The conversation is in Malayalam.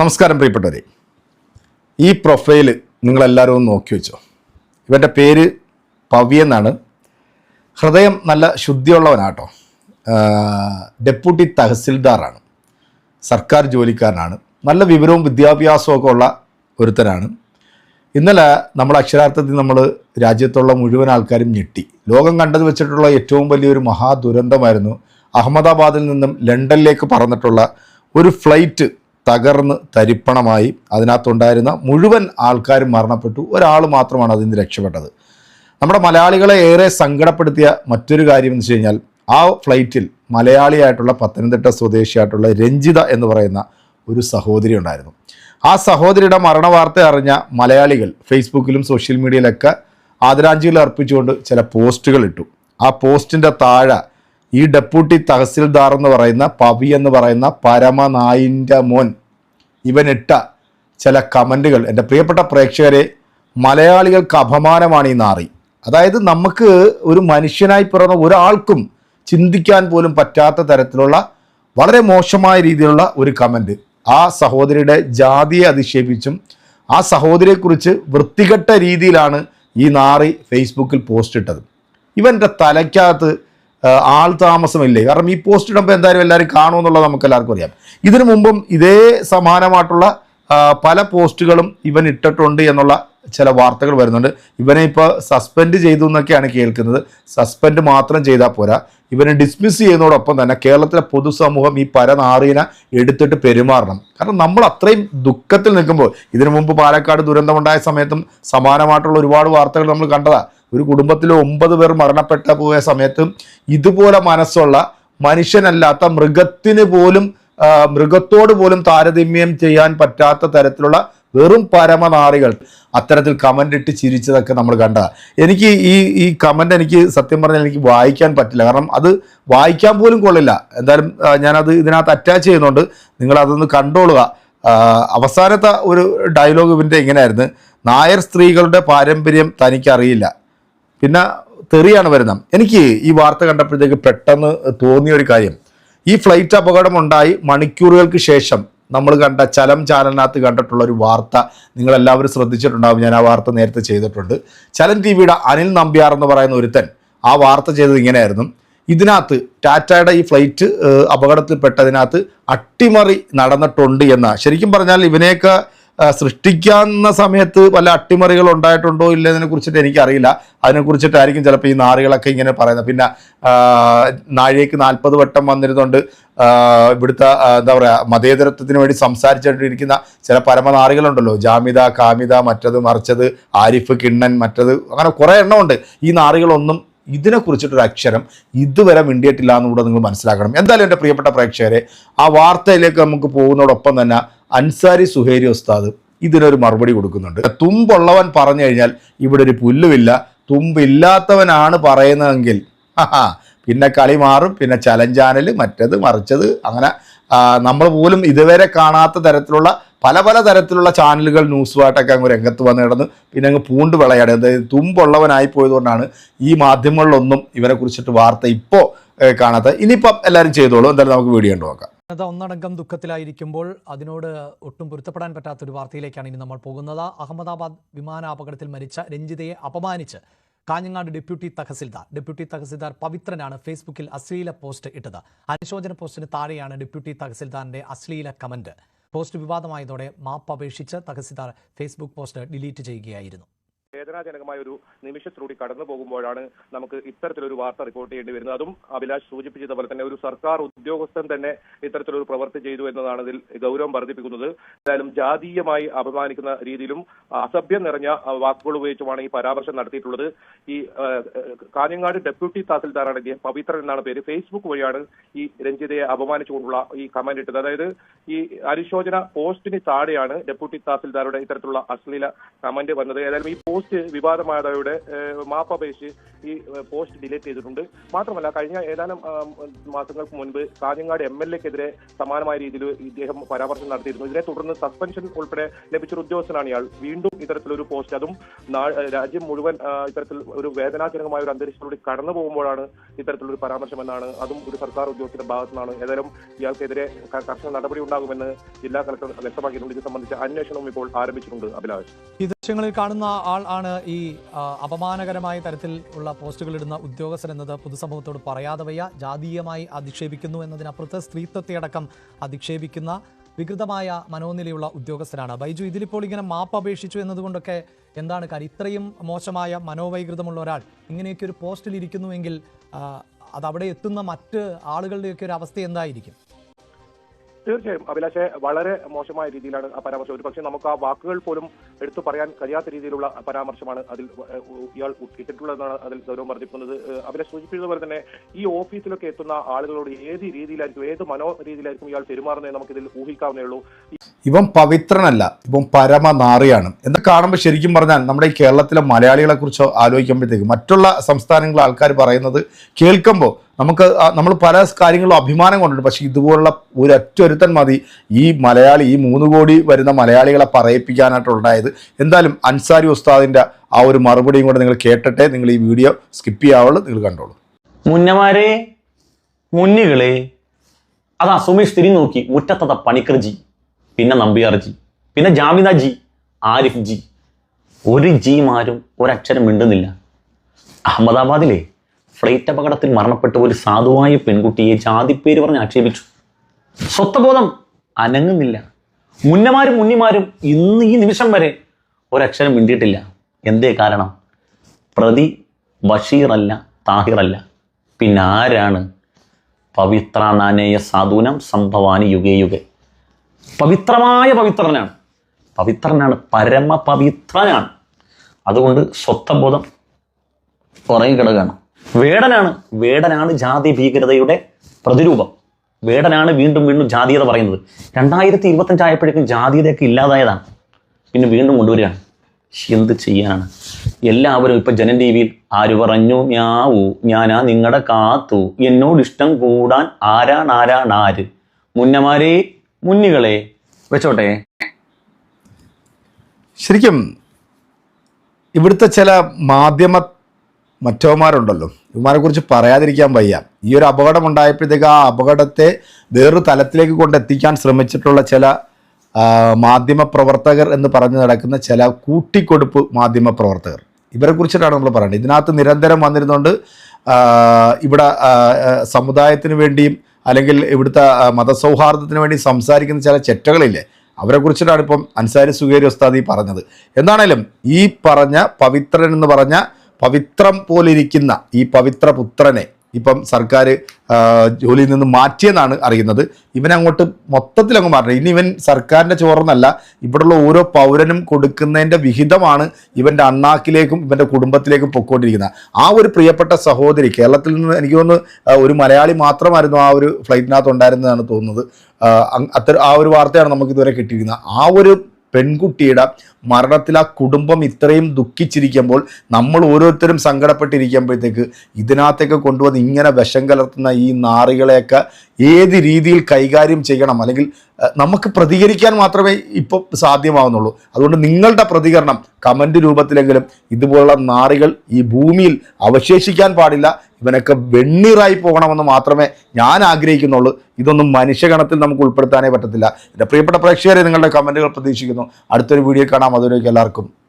നമസ്കാരം പ്രിയപ്പെട്ടവരെ. ഈ പ്രൊഫൈൽ നിങ്ങളെല്ലാവരും ഒന്ന് നോക്കി വെച്ചോ. ഇവന്റെ പേര് പവ്യ എന്നാണ്. ഹൃദയം നല്ല ശുദ്ധിയുള്ളവനാട്ടോ. ഡെപ്യൂട്ടി തഹസിൽദാറാണ്. സർക്കാർ ജോലിക്കാരനാണ്. നല്ല വിവരവും വിദ്യാഭ്യാസവും ഉള്ള ഒരുത്തനാണ്. ഇന്നലെ നമ്മൾ അക്ഷരാർത്ഥത്തിൽ നമ്മൾ രാജ്യത്തുള്ള മുഴുവൻ ആൾക്കാരും ഞെട്ടി. ലോകം കണ്ടത് വെച്ചിട്ടുള്ള ഏറ്റവും വലിയൊരു മഹാദുരന്തമായിരുന്നു അഹമ്മദാബാദിൽ നിന്നും ലണ്ടനിലേക്ക് പറന്നിട്ടുള്ള ഒരു ഫ്ലൈറ്റ് തകർന്ന് തരിപ്പണമായി അതിനകത്തുണ്ടായിരുന്ന മുഴുവൻ ആൾക്കാരും മരണപ്പെട്ടു. ഒരാൾ മാത്രമാണ് അതിൽ നിന്ന് രക്ഷപ്പെട്ടത്. നമ്മുടെ മലയാളികളെ ഏറെ സങ്കടപ്പെടുത്തിയ മറ്റൊരു കാര്യം എന്ന് വെച്ച് കഴിഞ്ഞാൽ ആ ഫ്ലൈറ്റിൽ മലയാളിയായിട്ടുള്ള പത്തനംതിട്ട സ്വദേശിയായിട്ടുള്ള രഞ്ജിത എന്ന് പറയുന്ന ഒരു സഹോദരി ഉണ്ടായിരുന്നു. ആ സഹോദരിയുടെ മരണ വാർത്ത അറിഞ്ഞ മലയാളികൾ ഫേസ്ബുക്കിലും സോഷ്യൽ മീഡിയയിലൊക്കെ ആദരാഞ്ജലികൾ അർപ്പിച്ചുകൊണ്ട് ചില പോസ്റ്റുകൾ ഇട്ടു. ആ പോസ്റ്റിന്റെ താഴെ ഈ ഡെപ്യൂട്ടി തഹസിൽദാർ എന്ന് പറയുന്ന പവി എന്ന് പറയുന്ന പരമനായിന്റെ മോൻ ഇവനിട്ട ചില കമന്റുകൾ എന്റെ പ്രിയപ്പെട്ട പ്രേക്ഷകരെ മലയാളികൾക്ക് അപമാനമാണ് ഈ നാറി. അതായത് നമുക്ക് ഒരു മനുഷ്യനായി പിറന്ന ഒരാൾക്കും ചിന്തിക്കാൻ പോലും പറ്റാത്ത തരത്തിലുള്ള വളരെ മോശമായ രീതിയിലുള്ള ഒരു കമന്റ് ആ സഹോദരിയുടെ ജാതിയെ അധിക്ഷേപിച്ചും ആ സഹോദരിയെക്കുറിച്ച് വൃത്തികെട്ട രീതിയിലാണ് ഈ നാറി ഫേസ്ബുക്കിൽ പോസ്റ്റ് ഇട്ടത് ഇവന്റെ തലയ്ക്കകത്ത് ആൾ താമസമില്ലേ? കാരണം ഈ പോസ്റ്റ് ഇടുമ്പോൾ എന്തായാലും എല്ലാവരും കാണുമെന്നുള്ളത് നമുക്ക് എല്ലാവർക്കും അറിയാം. ഇതിനു മുമ്പും ഇതേ സമാനമായിട്ടുള്ള പല പോസ്റ്റുകളും ഇവൻ ഇട്ടിട്ടുണ്ട് എന്നുള്ള ചില വാർത്തകൾ വരുന്നുണ്ട്. ഇവനെ ഇപ്പോൾ സസ്പെൻഡ് ചെയ്തു എന്നൊക്കെയാണ് കേൾക്കുന്നത്. സസ്പെൻഡ് മാത്രം ചെയ്താൽ പോരാ. ഇവനെ ഡിസ്മിസ് ചെയ്യുന്നതോടൊപ്പം തന്നെ കേരളത്തിലെ പൊതുസമൂഹം ഈ പരനാറിനെ എടുത്തിട്ട് പെരുമാറണം. കാരണം നമ്മൾ അത്രയും ദുഃഖത്തിൽ നിൽക്കുമ്പോൾ ഇതിനു മുമ്പ് പാലക്കാട് ദുരന്തമുണ്ടായ സമയത്തും സമാനമായിട്ടുള്ള ഒരുപാട് വാർത്തകൾ നമ്മൾ കണ്ടതാ. ഒരു കുടുംബത്തിൽ ഒമ്പത് പേർ മരണപ്പെട്ട പോയ സമയത്തും ഇതുപോലെ മനസ്സുള്ള മനുഷ്യനല്ലാത്ത മൃഗത്തിന് പോലും മൃഗത്തോട് പോലും താരതമ്യം ചെയ്യാൻ പറ്റാത്ത തരത്തിലുള്ള വെറും പരമനാറികൾ. അത്തരത്തിൽ കമന്റ് ഇട്ട് ചിരിച്ചതൊക്കെ നമ്മൾ കണ്ട എനിക്ക് ഈ ഈ കമന്റ് എനിക്ക് സത്യം പറഞ്ഞാൽ എനിക്ക് വായിക്കാൻ പറ്റില്ല. കാരണം അത് വായിക്കാൻ പോലും കൊള്ളില്ല. എന്തായാലും ഞാനത് ഇതിനകത്ത് അറ്റാച്ച് ചെയ്യുന്നുണ്ട്. നിങ്ങൾ അതൊന്ന് കണ്ടോളുക. അവസാനത്തെ ഒരു ഡയലോഗ് ഇവന്റെ ഇങ്ങനെയായിരുന്നു. നായർ സ്ത്രീകളുടെ പാരമ്പര്യം തനിക്കറിയില്ല. പിന്നെ തെറിയാണ് വരുന്നത്. എനിക്ക് ഈ വാർത്ത കണ്ടപ്പോഴത്തേക്ക് പെട്ടെന്ന് തോന്നിയ ഒരു കാര്യം. ഈ ഫ്ലൈറ്റ് അപകടം ഉണ്ടായി മണിക്കൂറുകൾക്ക് ശേഷം നമ്മൾ കണ്ട ചലം ചാനലിനകത്ത് കണ്ടിട്ടുള്ള ഒരു വാർത്ത നിങ്ങളെല്ലാവരും ശ്രദ്ധിച്ചിട്ടുണ്ടാവും. ഞാൻ ആ വാർത്ത നേരത്തെ ചെയ്തിട്ടുണ്ട്. ചലൻ ടി വിയുടെ അനിൽ നമ്പ്യാർ എന്ന് പറയുന്ന ഒരുത്തൻ ആ വാർത്ത ചെയ്തത് ഇങ്ങനെയായിരുന്നു. ഇതിനകത്ത് ടാറ്റയുടെ ഈ ഫ്ലൈറ്റ് അപകടത്തിൽപ്പെട്ടതിനകത്ത് അട്ടിമറി നടന്നിട്ടുണ്ട് എന്ന. ശരിക്കും പറഞ്ഞാൽ ഇവനെയൊക്കെ ആ, സൃഷ്ടിക്കാവുന്ന സമയത്ത് വല്ല അട്ടിമറികൾ ഉണ്ടായിട്ടുണ്ടോ ഇല്ലതിനെ കുറിച്ചിട്ട് എനിക്കറിയില്ല. അതിനെക്കുറിച്ചിട്ടായിരിക്കും ചിലപ്പോൾ ഈ നാറുകളൊക്കെ ഇങ്ങനെ പറയുന്നത്. പിന്നെ നാഴികയ്ക്ക് നാൽപ്പത് വട്ടം വന്നിരുന്നുണ്ട് ഇവിടുത്തെ എന്താ പറയുക മതേതരത്വത്തിന് വേണ്ടി സംസാരിച്ചുകൊണ്ടിരിക്കുന്ന ചില പരമനാറികളുണ്ടല്ലോ. ജാമിത കാമിത മറ്റത് മറിച്ചത് ആരിഫ് കിണ്ണൻ മറ്റത് അങ്ങനെ കുറേ എണ്ണമുണ്ട്. ഈ നാറികളൊന്നും ഇതിനെ കുറിച്ചിട്ടൊരു അക്ഷരം ഇതുവരെ മിണ്ടിയിട്ടില്ല എന്നുകൂടെ നിങ്ങൾ മനസ്സിലാക്കണം. എന്തായാലും എന്റെ പ്രിയപ്പെട്ട പ്രേക്ഷകരെ ആ വാർത്തയിലേക്ക് നമുക്ക് പോകുന്നതോടൊപ്പം തന്നെ അൻസാരി സുഹേരി ഉസ്താദ് ഇതിനൊരു മറുപടി കൊടുക്കുന്നുണ്ട്. തുമ്പുള്ളവൻ പറഞ്ഞു കഴിഞ്ഞാൽ ഇവിടെ ഒരു പുല്ലുമില്ല തുമ്പില്ലാത്തവനാണ് പറയുന്നതെങ്കിൽ പിന്നെ കളി മാറും പിന്നെ ചലഞ്ചാനൽ മറ്റത് മറിച്ചത് അങ്ങനെ നമ്മൾ പോലും ഇതുവരെ കാണാത്ത തരത്തിലുള്ള പല പല തരത്തിലുള്ള ചാനലുകൾ ന്യൂസുമായിട്ടൊക്കെ അങ്ങ് രംഗത്ത് വന്ന് കിടന്ന് പിന്നെ അങ്ങ് പൂണ്ട് വിളയാട്. അതായത് തുമ്പുള്ളവനായി പോയതുകൊണ്ടാണ് ഈ മാധ്യമങ്ങളിലൊന്നും ഇവരെ കുറിച്ചിട്ട് വാർത്ത ഇപ്പോൾ കാണാത്ത ഇനിയിപ്പം എല്ലാവരും ചെയ്തോളൂ. എന്തായാലും നമുക്ക് വീഡിയോ കണ്ടു നോക്കാം ജനത ഒന്നടങ്കം ദുഃഖത്തിലായിരിക്കുമ്പോൾ അതിനോട് ഒട്ടും പൊരുത്തപ്പെടാൻ പറ്റാത്ത ഒരു വാർത്തയിലേക്കാണ് ഇനി നമ്മൾ പോകുന്നത്. അഹമ്മദാബാദ് വിമാനാപകടത്തിൽ മരിച്ച രഞ്ജിതയെ അപമാനിച്ച് കാഞ്ഞങ്ങാട് ഡെപ്യൂട്ടി തഹസിൽദാർ. ഡെപ്യൂട്ടി തഹസിൽദാർ പവിത്രനാണ് ഫേസ്ബുക്കിൽ അശ്ലീല പോസ്റ്റ് ഇട്ടത്. അനുശോചന പോസ്റ്റിന് താഴെയാണ് ഡെപ്യൂട്ടി തഹസിൽദാറിന്റെ അശ്ലീല കമന്റ്. പോസ്റ്റ് വിവാദമായതോടെ മാപ്പ് അപേക്ഷിച്ച് തഹസിൽദാർ ഫേസ്ബുക്ക് പോസ്റ്റ് ഡിലീറ്റ് ചെയ്യുകയായിരുന്നു. വേദനാജനകമായ ഒരു നിമിഷത്തിലൂടെ കടന്നു പോകുമ്പോഴാണ് നമുക്ക് ഇത്തരത്തിലൊരു വാർത്ത റിപ്പോർട്ട് ചെയ്യേണ്ടി വരുന്നത്. അതും അഭിലാഷ് സൂചിപ്പിച്ചതുപോലെ തന്നെ ഒരു സർക്കാർ ഉദ്യോഗസ്ഥൻ തന്നെ ഇത്തരത്തിലൊരു പ്രവൃത്തി ചെയ്തു എന്നതാണ് ഇതിൽ ഗൗരവം വർദ്ധിപ്പിക്കുന്നത്. എന്തായാലും ജാതീയമായി അപമാനിക്കുന്ന രീതിയിലും അസഭ്യം നിറഞ്ഞ വാക്കുകൾ ഉപയോഗിച്ചുമാണ് ഈ പരാമർശം നടത്തിയിട്ടുള്ളത്. ഈ കാഞ്ഞങ്ങാട് ഡെപ്യൂട്ടി തഹസിൽദാറാണ് ഇദ്ദേഹം പവിത്രൻ എന്നാണ് പേര്. ഫേസ്ബുക്ക് വഴിയാണ് ഈ രഞ്ജിതയെ അപമാനിച്ചുകൊണ്ടുള്ള ഈ കമന്റ് ഇട്ടത്. അതായത് ഈ അനുശോചന പോസ്റ്റിന് താഴെയാണ് ഡെപ്യൂട്ടി തഹസിൽദാരുടെ ഇത്തരത്തിലുള്ള അശ്ലീല കമന്റ് വന്നത്. ഏതായാലും ഈ പോസ്റ്റ് വിവാദമായതോടെ മാപ്പപേക്ഷ ഈ പോസ്റ്റ് ഡിലീറ്റ് ചെയ്തിട്ടുണ്ട്. മാത്രമല്ല കഴിഞ്ഞ ഏതാനും മാസങ്ങൾക്ക് മുൻപ് കാഞ്ഞങ്ങാട് എം എൽ എക്കെതിരെ സമാനമായ രീതിയിൽ ഇദ്ദേഹം പരാമർശം നടത്തിയിരുന്നു. ഇതിനെ തുടർന്ന് സസ്പെൻഷൻ ഉൾപ്പെടെ ലഭിച്ചൊരു ഉദ്യോഗസ്ഥനാണ് ഇയാൾ. വീണ്ടും ഇത്തരത്തിലൊരു പോസ്റ്റ് അതും രാജ്യം മുഴുവൻ ഇത്തരത്തിൽ ഒരു വേദനാജനകമായ ഒരു അന്തരീക്ഷത്തിലൂടെ കടന്നു പോകുമ്പോഴാണ് ഇത്തരത്തിലൊരു പരാമർശം എന്നാണ് അതും ഒരു സർക്കാർ ഉദ്യോഗസ്ഥന്റെ ഭാഗത്തു നിന്നാണ്. ഏതായാലും ഇയാൾക്കെതിരെ കർശന നടപടി ഉണ്ടാകുമെന്ന് ജില്ലാ കളക്ടർ വ്യക്തമാക്കിയിട്ടുണ്ട്. ഇത് സംബന്ധിച്ച അന്വേഷണവും ഇപ്പോൾ ആരംഭിച്ചിട്ടുണ്ട് അഭിലാഷ്. ദൃശ്യങ്ങളിൽ കാണുന്ന ആൾ ആണ് ഈ അപമാനകരമായ തരത്തിൽ ഉള്ള പോസ്റ്റുകൾ ഇടുന്ന ഉദ്യോഗസ്ഥൻ എന്നത് പൊതുസമൂഹത്തോട് പറയാതെ വയ്യ ജാതീയമായി അധിക്ഷേപിക്കുന്നു എന്നതിനപ്പുറത്ത് സ്ത്രീത്വത്തെ അടക്കം അധിക്ഷേപിക്കുന്ന വികൃതമായ മനോനിലയുള്ള ഉദ്യോഗസ്ഥനാണ്. ബൈജു ഇതിലിപ്പോൾ ഇങ്ങനെ മാപ്പ് അപേക്ഷിച്ചു എന്നതുകൊണ്ടൊക്കെ എന്താണ് കാര്യം? ഇത്രയും മോശമായ മനോവൈകൃതമുള്ള ഒരാൾ ഇങ്ങനെയൊക്കെ ഒരു പോസ്റ്റിൽ ഇരിക്കുന്നുവെങ്കിൽ അതവിടെ എത്തുന്ന മറ്റ് ആളുകളുടെയൊക്കെ ഒരു അവസ്ഥ എന്തായിരിക്കും? തീർച്ചയായും അഭിലാഷെ വളരെ മോശമായ രീതിയിലാണ് ആ പരാമർശം. ഒരു പക്ഷേ നമുക്ക് ആ വാക്കുകൾ പോലും എടുത്തു പറയാൻ കഴിയാത്ത രീതിയിലുള്ള പരാമർശമാണ് അതിൽ ഇയാൾ ഇട്ടിട്ടുള്ളതെന്നാണ് അതിൽ ഗൗരവം വർദ്ധിക്കുന്നത് അഭിലാഷ് സൂചിപ്പിച്ചതുപോലെ തന്നെ ഈ ഓഫീസിലൊക്കെ എത്തുന്ന ആളുകളോട് ഏത് രീതിയിലായിരിക്കും ഏത് മനോ രീതിയിലായിരിക്കും ഇയാൾ പെരുമാറുന്നത് നമുക്കിതിൽ ഊഹിക്കാവുന്നേ ഉള്ളൂ ഇവൻ പവിത്രനല്ല ഇവൻ പരമനാറിയാണ്. എന്ന് കാണുമ്പോൾ ശരിക്കും പറഞ്ഞാൽ നമ്മുടെ ഈ കേരളത്തിലെ മലയാളികളെ കുറിച്ച് ആലോചിക്കുമ്പോഴത്തേക്ക് മറ്റുള്ള സംസ്ഥാനങ്ങളിലെ ആൾക്കാർ പറയുന്നത് കേൾക്കുമ്പോൾ നമുക്ക് നമ്മൾ പല കാര്യങ്ങളും അഭിമാനം കൊണ്ടുണ്ട് പക്ഷേ ഇതുപോലുള്ള ഒരു ഒരുത്തൻ മതി ഈ മലയാളി ഈ മൂന്ന് കോടി വരുന്ന മലയാളികളെ പറയിപ്പിക്കാനായിട്ടുണ്ടായത്. എന്തായാലും അൻസാരി ഉസ്താദിന്റെ ആ ഒരു മറുപടിയും കൂടെ നിങ്ങൾ കേട്ടിട്ടെ നിങ്ങൾ ഈ വീഡിയോ സ്കിപ്പ് ചെയ്യാവുള്ളൂ നിങ്ങൾ കണ്ടോളൂ. മുന്നമാരെ മുന്നികളെ അതാ സുമേഷ് തിരി നോക്കി. മുറ്റത്തത പണിക്കർ ജി പിന്നെ നമ്പിയാർ ജി പിന്നെ ജാമിദ ജി ആരിഫ് ജി. ഒരു ജിമാരും ഒരക്ഷരം മിണ്ടുന്നില്ല. അഹമ്മദാബാദിലെ ഫ്ലൈറ്റ് അപകടത്തിൽ മരണപ്പെട്ട ഒരു സാധുവായ പെൺകുട്ടിയെ ജാതിപ്പേര് പറഞ്ഞ് ആക്ഷേപിച്ചു. സ്വത്വബോധം അനങ്ങുന്നില്ല. മുന്നമാരും മുന്നിമാരും ഇന്ന് ഈ നിമിഷം വരെ ഒരക്ഷരം മിണ്ടിയിട്ടില്ല. എന്തേ കാരണം? പ്രതി ബഷീറല്ല താഹിറല്ല. പിന്നെ ആരാണ്? പവിത്ര നാനേയ സാധൂനം സംഭവാനി യുഗേ പവിത്രമായ പവിത്രനാണ്. പവിത്രനാണ് പരമപവിത്രനാണ്. അതുകൊണ്ട് സ്വത്വബോധം കുറേ ഘടകമാണ് വേടനാണ്. വേടനാണ് ജാതി ഭീകരതയുടെ പ്രതിരൂപം. വേടനാണ് വീണ്ടും വീണ്ടും ജാതീയത പറയുന്നത്. രണ്ടായിരത്തി ഇരുപത്തഞ്ചായപ്പോഴേക്കും ജാതീയതയൊക്കെ ഇല്ലാതായതാണ്. പിന്നെ വീണ്ടും കൊണ്ടുവരികയാണ്. എന്ത് ചെയ്യാനാണ്? എല്ലാവരും ഇപ്പൊ ജനൻ ടി വിയിൽ ആര് പറഞ്ഞു? ഞാവൂ ഞാനാ നിങ്ങളുടെ കാത്തു. എന്നോട് ഇഷ്ടം കൂടാൻ ആരാണ് ആരാണ് ആര്? മുന്നമാരെ മുന്നികളെ. വെച്ചോട്ടെ. ശരിക്കും ഇവിടുത്തെ ചില മാധ്യമ മറ്റവന്മാരുണ്ടല്ലോ. ഇവന്മാരെക്കുറിച്ച് പറയാതിരിക്കാൻ വയ്യ. ഈ ഒരു അപകടം ഉണ്ടായപ്പോഴത്തേക്ക് ആ അപകടത്തെ വേറൊരു തലത്തിലേക്ക് കൊണ്ടെത്തിക്കാൻ ശ്രമിച്ചിട്ടുള്ള ചില മാധ്യമ പ്രവർത്തകർ എന്ന് പറഞ്ഞു നടക്കുന്ന ചില കൂട്ടിക്കൊടുപ്പ് മാധ്യമ പ്രവർത്തകർ. ഇവരെ കുറിച്ചിട്ടാണ് നമ്മൾ പറയുന്നത് ഇതിനകത്ത് നിരന്തരം വന്നിരുന്നുകൊണ്ട് ഇവിടെ സമുദായത്തിന് വേണ്ടിയും അല്ലെങ്കിൽ ഇവിടുത്തെ മതസൗഹാർദ്ദത്തിന് വേണ്ടി സംസാരിക്കുന്ന ചില ചെറ്റകളില്ലേ അവരെ കുറിച്ചിട്ടാണ് ഇപ്പം അൻസാരി സുഗേരി ഉസ്താദ് പറഞ്ഞത്. എന്താണേലും ഈ പറഞ്ഞ പവിത്രൻ എന്ന് പറഞ്ഞ പവിത്രം പോലിരിക്കുന്ന ഈ പവിത്ര പുത്രനെ ഇപ്പം സർക്കാർ ജോലിയിൽ നിന്ന് മാറ്റിയെന്നാണ് അറിയുന്നത്. ഇവൻ അങ്ങോട്ട് മൊത്തത്തിൽ അങ്ങ് മാറണം. ഇനി ഇവൻ സർക്കാരിന്റെ ചോറെന്നല്ല ഇവിടെയുള്ള ഓരോ പൗരനും കൊടുക്കുന്നതിന്റെ വിഹിതമാണ് ഇവന്റെ അണ്ണാക്കിലേക്കും ഇവന്റെ കുടുംബത്തിലേക്കും പൊക്കോണ്ടിരിക്കുന്നത് ആ ഒരു പ്രിയപ്പെട്ട സഹോദരി കേരളത്തിൽ നിന്ന് എനിക്ക് തോന്നുന്നു ഒരു മലയാളി മാത്രമായിരുന്നു ആ ഒരു ഫ്ലൈറ്റിനകത്ത് ഉണ്ടായിരുന്നതാണ് തോന്നുന്നത്. അത്തരം ആ ഒരു വാർത്തയാണ് നമുക്ക് ഇതുവരെ കിട്ടിയിരിക്കുന്നത്. ആ ഒരു പെൺകുട്ടിയുടെ മരണത്തിൽ ആ കുടുംബം ഇത്രയും ദുഃഖിച്ചിരിക്കുമ്പോൾ നമ്മൾ ഓരോരുത്തരും സങ്കടപ്പെട്ടിരിക്കുമ്പോഴത്തേക്ക് ഇതിനകത്തേക്ക് കൊണ്ടുവന്ന് ഇങ്ങനെ വിഷം കലർത്തുന്ന ഈ നാറികളെയൊക്കെ ഏത് രീതിയിൽ കൈകാര്യം ചെയ്യണം? അല്ലെങ്കിൽ നമുക്ക് പ്രതികരിക്കാൻ മാത്രമേ ഇപ്പോൾ സാധ്യമാവുന്നുള്ളൂ. അതുകൊണ്ട് നിങ്ങളുടെ പ്രതികരണം കമന്റ് രൂപത്തിലെങ്കിലും ഇതുപോലുള്ള നാറികൾ ഈ ഭൂമിയിൽ അവശേഷിക്കാൻ പാടില്ല. ഇവനൊക്കെ വെണ്ണീറായി പോകണമെന്ന് മാത്രമേ ഞാൻ ആഗ്രഹിക്കുന്നുള്ളൂ. ഇതൊന്നും മനുഷ്യഗണത്തിൽ നമുക്ക് ഉൾപ്പെടുത്താനേ പറ്റത്തില്ല. എന്റെ പ്രിയപ്പെട്ട പ്രേക്ഷകരെ നിങ്ങളുടെ കമന്റുകൾ പ്രതീക്ഷിക്കുന്നു. അടുത്തൊരു വീഡിയോ കാണാം. അതുവരേക്കും എല്ലാവർക്കും.